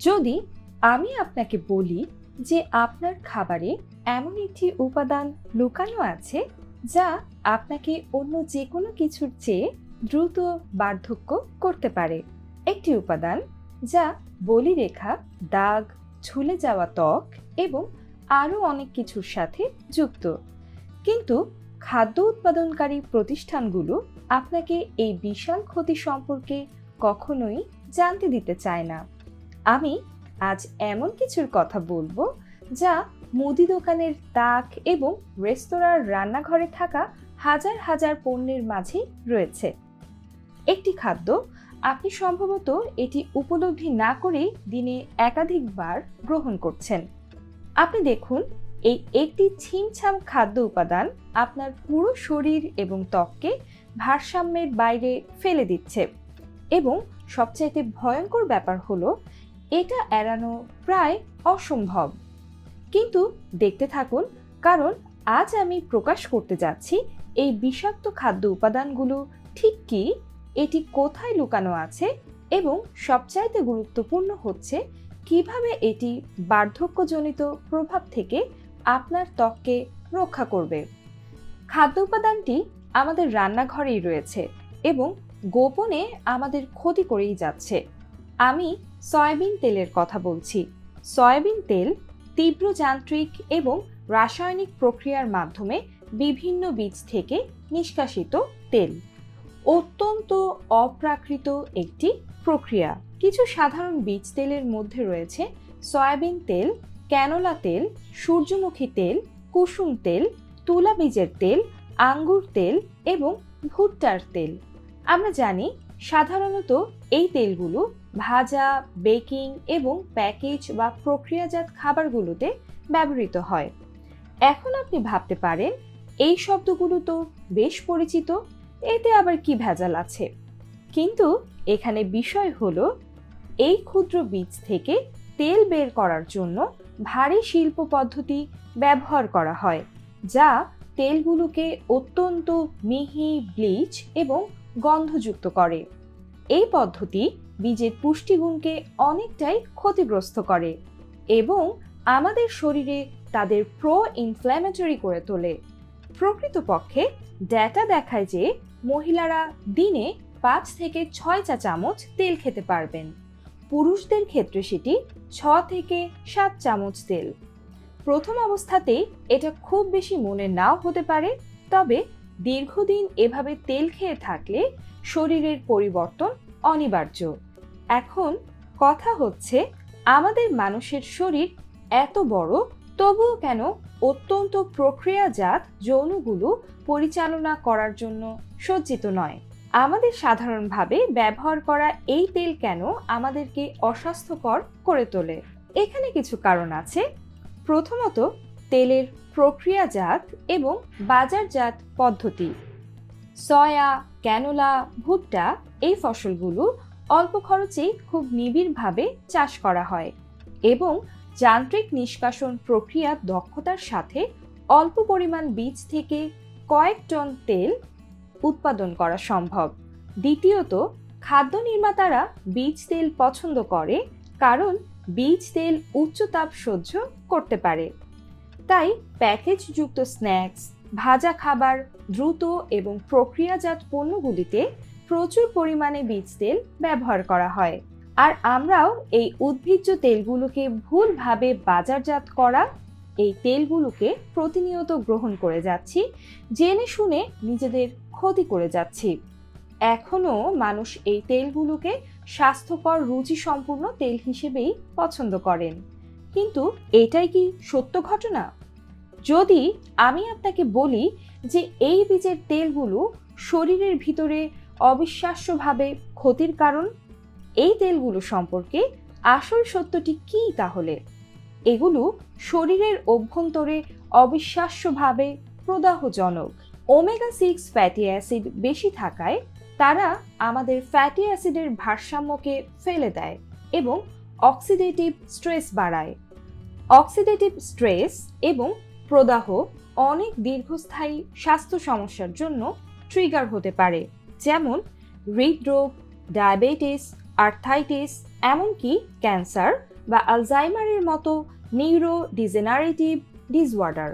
যদি আমি আপনাকে বলি যে আপনার খাবারে এমন একটি উপাদান লুকানো আছে যা আপনাকে অন্য যে কোনো কিছুর চেয়ে দ্রুত বার্ধক্য করতে পারে। একটি উপাদান যা বলিরেখা, দাগ, ঝুলে যাওয়া ত্বক এবং আরও অনেক কিছুর সাথে যুক্ত। কিন্তু খাদ্য উৎপাদনকারী প্রতিষ্ঠানগুলো আপনাকে এই বিশাল ক্ষতি সম্পর্কে কখনোই জানতে দিতে চায় না। আমি আজ এমন কিছুর কথা বলব যা মুদি দোকানের তাক এবং রেস্তোরাঁর রান্নাঘরে থাকা হাজার হাজার পণ্যের মাঝে রয়েছে। একটি খাদ্য আপনি সম্ভবত এটি উপলব্ধি না করেই দিনে একাধিকবার গ্রহণ করছেন। আপনি দেখুন, এই একটি ছিমছাম খাদ্য উপাদান আপনার পুরো শরীর এবং ত্বককে ভারসাম্যের বাইরে ফেলে দিচ্ছে। এবং সবচাইতে ভয়ঙ্কর ব্যাপার হলো এটা এড়ানো প্রায় অসম্ভব। কিন্তু দেখতে থাকুন, কারণ আজ আমি প্রকাশ করতে যাচ্ছি এই বিষাক্ত খাদ্য উপাদানগুলো ঠিক কি, এটি কোথায় লুকানো আছে এবং সবচাইতে গুরুত্বপূর্ণ হচ্ছে কীভাবে এটি বার্ধক্যজনিত প্রভাব থেকে আপনার ত্বককে রক্ষা করবে। খাদ্য উপাদানটি আমাদের রান্নাঘরেই রয়েছে এবং গোপনে আমাদের ক্ষতি করেই যাচ্ছে। আমি সয়াবিন তেলের কথা বলছি। সয়াবিন তেল তীব্র যান্ত্রিক এবং রাসায়নিক প্রক্রিয়ার মাধ্যমে বিভিন্ন বীজ থেকে নিষ্কাশিত তেল। অত্যন্ত অপ্রাকৃত একটি প্রক্রিয়া। কিছু সাধারণ বীজ তেলের মধ্যে রয়েছে সয়াবিন তেল, ক্যানোলা তেল, সূর্যমুখী তেল, কুসুম তেল, তুলা বীজের তেল, আঙ্গুর তেল এবং ভুট্টার তেল। আমরা জানি সাধারণত এই তেলগুলো ভাজা, বেকিং এবং প্যাকেজ বা প্রক্রিয়াজাত খাবারগুলোতে ব্যবহৃত হয়। এখন আপনি ভাবতে পারেন, এই শব্দগুলো তো বেশ পরিচিত, এতে আবার কি ভেজাল আছে? কিন্তু এখানে বিষয় হলো, এই ক্ষুদ্র বীজ থেকে তেল বের করার জন্য ভারী শিল্প পদ্ধতি ব্যবহার করা হয়, যা তেলগুলোকে অত্যন্ত মিহি, ব্লিচ এবং গন্ধযুক্ত করে। এই পদ্ধতি বীজের পুষ্টিগুণকে অনেকটাই ক্ষতিগ্রস্ত করে এবং আমাদের শরীরে তাদের প্রো ইনফ্ল্যামেটরি করে তোলে। প্রকৃতপক্ষে ডেটা দেখায় যে মহিলারা দিনে পাঁচ থেকে ছয় চা চামচ তেল খেতে পারবেন। পুরুষদের ক্ষেত্রে সেটি ছ থেকে সাত চামচ তেল। প্রথম অবস্থাতেই এটা খুব বেশি মনে নাও হতে পারে, তবে দীর্ঘদিন এভাবে তেল খেয়ে থাকলে শরীরের পরিবর্তন অনিবার্য। এখন কথা হচ্ছে, আমাদের মানুষের শরীর এত বড়, তবুও কেন অত্যন্ত প্রক্রিয়াজাত যৌনগুলো পরিচালনা করার জন্য সজ্জিত নয়? আমাদের সাধারণভাবে ব্যবহার করা এই তেল কেন আমাদেরকে অস্বাস্থ্যকর করে তোলে? এখানে কিছু কারণ আছে। প্রথমত তেলের প্রক্রিয়াজাত এবং বাজারজাত পদ্ধতি। সয়া, ক্যানোলা, ভুট্টা এই ফসলগুলো অল্প খরচেই খুব নিবিড়ভাবে চাষ করা হয় এবং যান্ত্রিক নিষ্কাশন প্রক্রিয়ার দক্ষতার সাথে অল্প পরিমাণ বীজ থেকে কয়েক টন তেল উৎপাদন করা সম্ভব। দ্বিতীয়ত, খাদ্য নির্মাতারা বীজ তেল পছন্দ করে কারণ বীজ তেল উচ্চ তাপ সহ্য করতে পারে। তাই প্যাকেজযুক্ত স্ন্যাক্স, ভাজা খাবার, দ্রুত এবং প্রক্রিয়াজাত পণ্যগুলিতে প্রচুর পরিমাণে বীজ তেল ব্যবহার করা হয়। আর আমরাও এই উদ্ভিজ্জ তেলগুলোকে ভুলভাবে বাজারজাত করা এই তেলগুলোকে প্রতিনিয়ত গ্রহণ করে যাচ্ছি, জেনে শুনে নিজেদের ক্ষতি করে যাচ্ছি। এখনও মানুষ এই তেলগুলোকে স্বাস্থ্যকর রুচি সম্পূর্ণ তেল হিসেবেই পছন্দ করেন। কিন্তু এটাই কি সত্য ঘটনা? যদি আমি আপনাকে বলি যে এই বীজের তেলগুলো শরীরের ভিতরে অবিশ্বাস্যভাবে ক্ষতির কারণ, এই তেলগুলো সম্পর্কে আসল সত্যটি কী তাহলে? এগুলো শরীরের অভ্যন্তরে অবিশ্বাস্যভাবে প্রদাহজনক। ওমেগা সিক্স ফ্যাটি অ্যাসিড বেশি থাকায় তারা আমাদের ফ্যাটি অ্যাসিডের ভারসাম্যকে ফেলে দেয় এবং অক্সিডেটিভ স্ট্রেস বাড়ায়। অক্সিডেটিভ স্ট্রেস এবং প্রদাহ অনেক দীর্ঘস্থায়ী স্বাস্থ্য সমস্যার জন্য ট্রিগার হতে পারে, যেমন হৃদরোগ ডায়াবেটিস আর্থাইটিস এমনকি ক্যান্সার বা আলজাইমারের মতো নিউরো ডিজেনারেটিভ ডিসঅর্ডার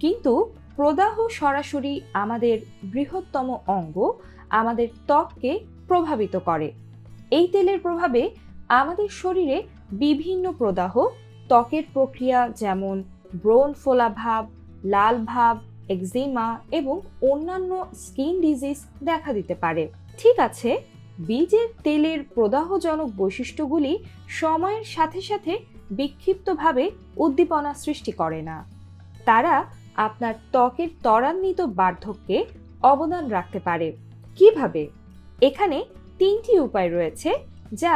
কিন্তু প্রদাহ সরাসরি আমাদের বৃহত্তম অঙ্গ আমাদের ত্বককে প্রভাবিত করে। এই তেলের প্রভাবে আমাদের শরীরে বিভিন্ন প্রদাহ, ত্বকের প্রক্রিয়া যেমন ব্রণ ফোলা ভাব, লাল ভাব এক্সিমা এবং অন্যান্য স্কিন ডিজিজ দেখা দিতে পারে। ঠিক আছে, বীজের তেলের প্রদাহজনক বৈশিষ্ট্যগুলি সময়ের সাথে সাথে বিক্ষিপ্তভাবে উদ্দীপনা সৃষ্টি করে না। তারা আপনার ত্বকের ত্বরান্বিত বার্ধক্যে অবদান রাখতে পারে। কীভাবে? এখানে তিনটি উপায় রয়েছে, যা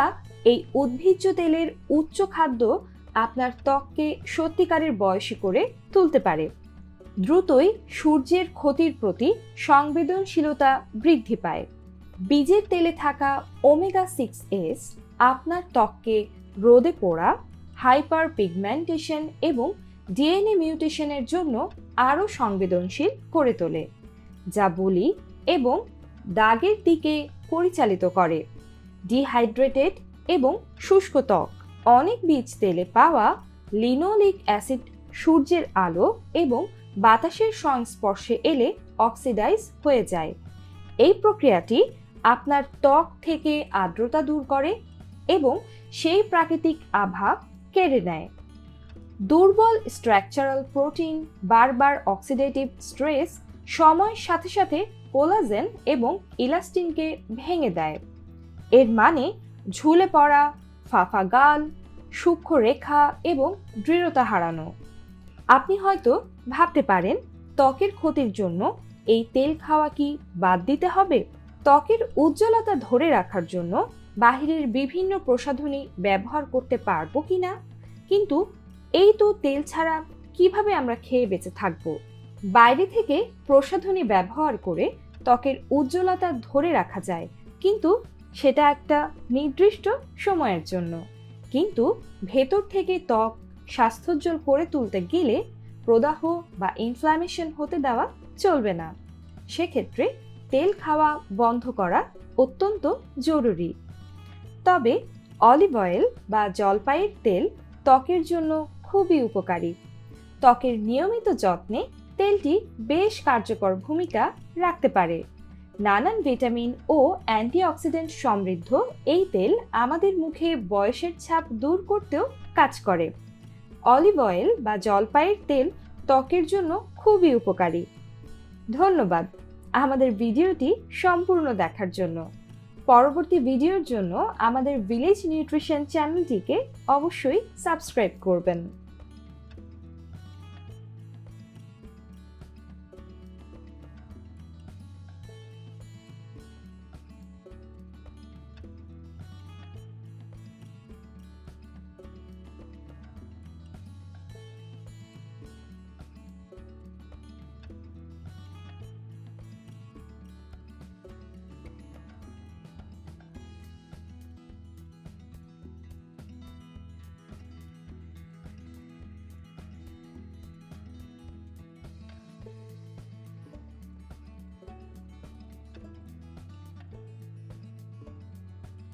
এই উদ্ভিজ্জ তেলের উচ্চ খাদ্য আপনার ত্বককে সত্যিকারের বয়সী করে তুলতে পারে। দ্রুতই সূর্যের ক্ষতির প্রতি সংবেদনশীলতা বৃদ্ধি পায়। বীজের তেলে থাকা ওমেগা সিক্স এস আপনার ত্বককে রোদে পোড়া হাইপার পিগমেন্টেশন এবং ডিএনএ মিউটেশনের জন্য আরও সংবেদনশীল করে তোলে, যা বলি এবং দাগের দিকে পরিচালিত করে। ডিহাইড্রেটেড এবং শুষ্ক ত্বক। অনেক বীজ তেলে পাওয়া লিনোলিক অ্যাসিড সূর্যের আলো এবং বাতাসের সংস্পর্শে এলে অক্সিডাইজ হয়ে যায়। এই প্রক্রিয়াটি আপনার ত্বক থেকে আর্দ্রতা দূর করে এবং সেই প্রাকৃতিক আভা কেড়ে নেয়। দুর্বল স্ট্রাকচারাল প্রোটিন, বারবার অক্সিডেটিভ স্ট্রেস, সময়ের সাথে সাথে কোলাজেন এবং ইলাস্টিনকে ভেঙে দেয়। এর মানে ঝুলে পড়া ফাফা গাল, সূক্ষ্ম রেখা এবং দৃঢ়তা হারানো। আপনি হয়তো ভাবতে পারেন, ত্বকের ক্ষতির জন্য এই তেল খাওয়া কি বাদ দিতে হবে? ত্বকের উজ্জ্বলতা ধরে রাখার জন্য বাহিরের বিভিন্ন প্রসাধনী ব্যবহার করতে পারব কি না? কিন্তু এই তো তেল ছাড়া কীভাবে আমরা খেয়ে বেঁচে থাকব? বাইরে থেকে প্রসাধনী ব্যবহার করে ত্বকের উজ্জ্বলতা ধরে রাখা যায়, কিন্তু সেটা একটা নির্দিষ্ট সময়ের জন্য। কিন্তু ভেতর থেকে ত্বক স্বাস্থ্যোজ্জ্বল করে তুলতে গেলে প্রদাহ বা ইনফ্ল্যামেশন হতে দেওয়া চলবে না। সেক্ষেত্রে তেল খাওয়া বন্ধ করা অত্যন্ত জরুরি। তবে অলিভ অয়েল বা জলপাইয়ের তেল ত্বকের জন্য খুবই উপকারী। ত্বকের নিয়মিত যত্নে তেলটি বেশ কার্যকর ভূমিকা রাখতে পারে। নানান ভিটামিন ও অ্যান্টিঅক্সিডেন্ট সমৃদ্ধ এই তেল আমাদের মুখে বয়সের ছাপ দূর করতেও কাজ করে। অলিভ অয়েল বা জলপাইয়ের তেল ত্বকের জন্য খুবই উপকারী। ধন্যবাদ আমাদের ভিডিওটি সম্পূর্ণ দেখার জন্য। পরবর্তী ভিডিওর জন্য আমাদের ভিলেজ নিউট্রিশন চ্যানেলটিকে অবশ্যই সাবস্ক্রাইব করবেন।